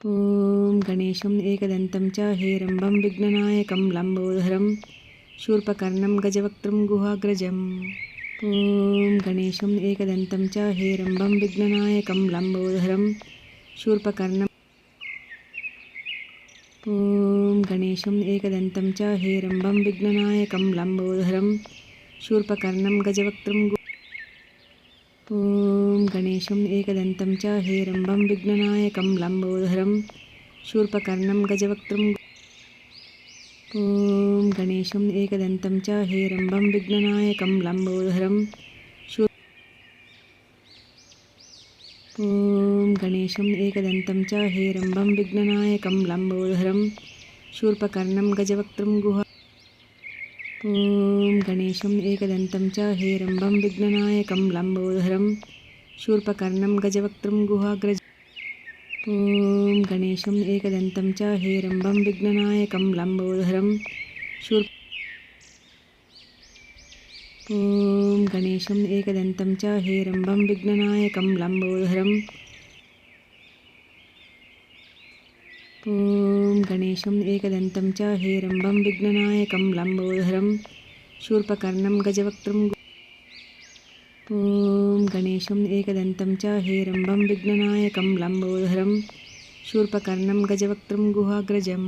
ఓం గణేశం ఏకదంతం చ హేరంబం విఘ్ననాయకం లంబోధరం శూర్పకర్ణం గజవక్త్రం గుహాగ్రజం ఓం గణేశం ఏకదంతం చ హేరంబం విఘ్ననాయకం లంబోధరం శూర్పకర్ణం ఓం గణేశం ఏకదంతం చ హేరంబం విఘ్ననాయకం లంబోధరం శూర్పకర్ణం గజవక్త్రం గు ఓం ॐ गणेशम् एकदन्तं च हेरम्बं विघ्ननायकं लम्बोदरं शूर्पकर्णं गजवक्त्रं ॐ गणेशम् एकदन्तं च हेरम्बं विघ्ननायकं लम्बोदरं शूर् ॐ गणेशम् एकदन्तं च हेरम्बं विघ्ननायकं लम्बोदरं शूर्पकर्णं गजवक्त्रं गुहा ॐ गणेशम् एकदन्तं च हेरम्बं विघ्ननायकं लम्बोदरं शूर्पकर्णं गजवक्त्रं गुहाग्रज ॐ गणेशम् एकदन्तं च हेरम्बं विघ्ननायकं लम्बोदरं शूर् ॐ गणेशम् एकदन्तं च हेरम्बं विघ्ननायकं लम्बोदरं ॐ गणेशम् एकदन्तं च हेरम्बं विघ्ननायकं लम्बोदरं शूर्पकर्णं गजवक्त्रं ॐ గణేశం ఏకదంతం చ హేరంబం విఘ్ననాయకం లంబోధరం శూర్పకర్ణం గజవక్త్రం గుహాగ్రజం